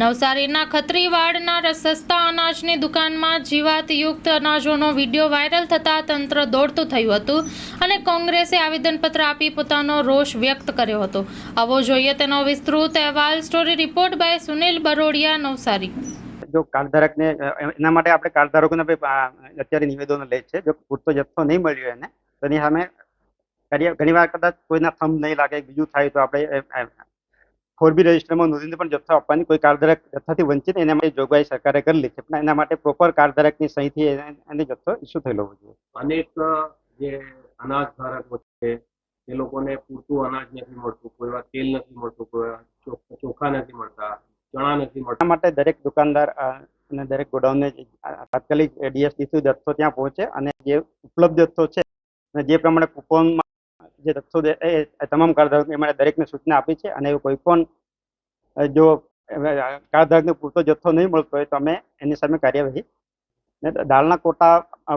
નવસારીના ખત્રીવાડના સસ્તા અનાજની દુકાનમાં જીવાતયુક્ત અનાજોનો વીડિયો વાયરલ થતાં તંત્ર દોડતું થયું હતું અને કોંગ્રેસે આવેદનપત્ર આપી પોતાનો રોષ વ્યક્ત કર્યો હતો. આવો જોઈએ તેનો વિસ્તૃત અહેવાલ story report by Sunil Barodia, Navsari. જો કાર્ડધારકને, એના માટે આપણે કાર્ડધારકોને અત્યારે નિવેદનો લે છે. જો પૂરતો જથ્થો નહીં મળ્યો એને, તો એની સામે ઘણી ઘણીવાર કદાચ કોઈના થંભ નહીં લાગે, બીજું થાય તો આપણે ફોર બી રજિસ્ટરમાં નોંધીને પણ જથ્થો આપવાની કોઈ કાર્ડધારક જથ્થાથી વંચિત એના માટે જોગવાઈ સરકારે કરેલી છે. પણ એના માટે પ્રોપર કાર્ડધારકની સહીથી એને જથ્થો ઇસ્યુ થયેલો હોવો જોઈએ. અનેક જે અનાજ ધારકો છે એ લોકોને પૂરતું અનાજ નથી મળતું કોઈ વાર તેલ નથી મળતું કોઈ વાર ચોખા નથી મળતા ચણા નથી મળતા. માટે દરેક દુકાનદાર અને દરેક ગોડાઉનને તાત્કાલિક ડીએસડીસી જથ્થો ત્યાં પહોંચે અને જે ઉપલબ્ધ જથ્થો છે અને જે પ્રમાણે કૂપનમાં જે દે એ એ તમામ કાર્ડધારકો એ દરેકને સૂચના આપી છે અને એવું કોઈ પણ જો અ, કાર્ડધારકને પૂરતો જથ્થો નહીં મળતો હોય તો અમે એની સામે કાર્યવાહી ને દાળના કોટા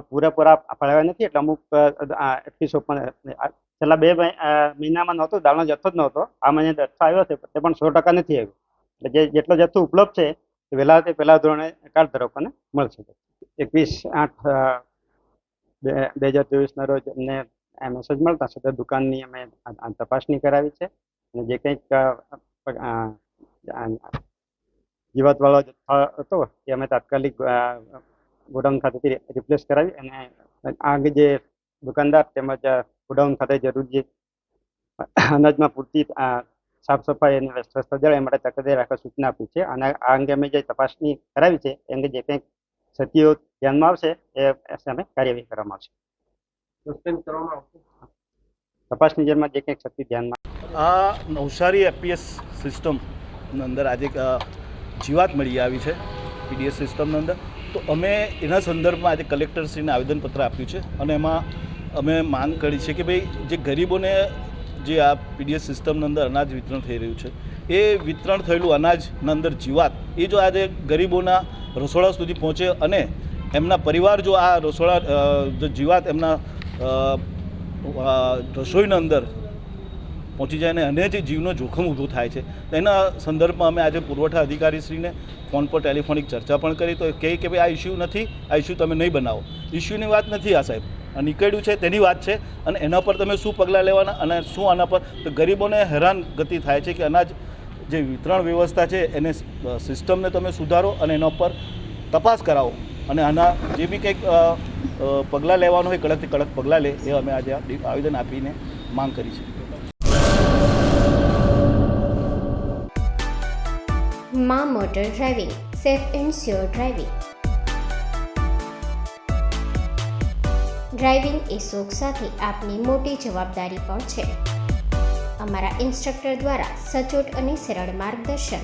પૂરેપૂરા ફાળવ્યા નથી. એટલે અમુક ફીસો પણ છેલ્લા બે મહિનામાં નહોતો દાળનો જથ્થો જ નહોતો. આ મહિને જથ્થો આવ્યો છે તે પણ સો ટકા નથી આવ્યો. એટલે જે જેટલો જથ્થો ઉપલબ્ધ છે તે વહેલા તે પહેલા ધોરણે કાર્ડધારકોને મળશે એકવીસ આઠ બે હજાર ચોવીસના રોજ અમને મેસેજ મળતા સદર દુકાનની અમે તપાસણી કરાવી છે. અને જે કંઈક જીવાતવાળો જથ્થો હતો, એ અમે તાત્કાલિક ગોડાઉન ખાતેથી રિપ્લેસ કરાવી અને આ અંગે જે દુકાનદાર તેમજ ગોડાઉન ખાતે જરૂરી અનાજમાં પૂરતી સાફ સફાઈ અને સ્વચ્છતા એ માટે તકેદારી રાખવા સૂચના આપી છે. અને આ અંગે અમે જે તપાસણી કરાવી છે, એ અંગે જે કંઈક સત્યો ધ્યાનમાં આવશે, એ સામે કાર્યવાહી કરવામાં આવશે. સસ્પેન્ડ કરવામાં આવશે. તપાસની જેલમાં જે કંઈક શક્તિ ધ્યાનમાં. આ નવસારી એપીએસ સિસ્ટમની અંદર આજે જીવાત મળી આવી છે પીડીએસ સિસ્ટમની અંદર. તો અમે એના સંદર્ભમાં આજે કલેક્ટરશ્રીને આવેદનપત્ર આપ્યું છે અને એમાં અમે માંગ કરી છે કે ભાઈ જે ગરીબોને જે આ પીડીએસ સિસ્ટમની અંદર અનાજ વિતરણ થઈ રહ્યું છે એ વિતરણ થયેલું અનાજની અંદર જીવાત એ જો આજે ગરીબોના રસોડા સુધી પહોંચે અને એમના પરિવાર જો આ રસોડા જો જીવાત એમના રસોઈના અંદર પહોંચી જાય અને અને જે જીવનો જોખમ ઊભું થાય છે. તેના એના સંદર્ભમાં અમે આજે પુરવઠા અધિકારીશ્રીને ફોન પર ટેલિફોનિક ચર્ચા પણ કરી તો કહે કે ભાઈ, આ ઇસ્યુ નથી, આ ઇસ્યુ તમે નહીં બનાવો. ઇસ્યુની વાત નથી આ સાહેબ. આ નીકળ્યું છે તેની વાત છે અને એના પર તમે શું પગલાં લેવાના અને શું આના પર? તો ગરીબોને હેરાન ગતિ થાય છે કે અનાજ જે વિતરણ વ્યવસ્થા છે એને સિસ્ટમને તમે સુધારો અને એના પર તપાસ કરાવો. અને આના જે બી કંઈક પગલાં લેવાનું હોય, કડકથી કડક પગલાં લે, એ અમે આજે આવેદન આપીને માંગ કરી છે. મા motor driving, safe and sure driving. Driving એ શોખ સાથે આપની મોટી જવાબદારી પણ છે. અમારા ઇન્સ્ટ્રક્ટર દ્વારા સચોટ અને સરળ માર્ગદર્શન.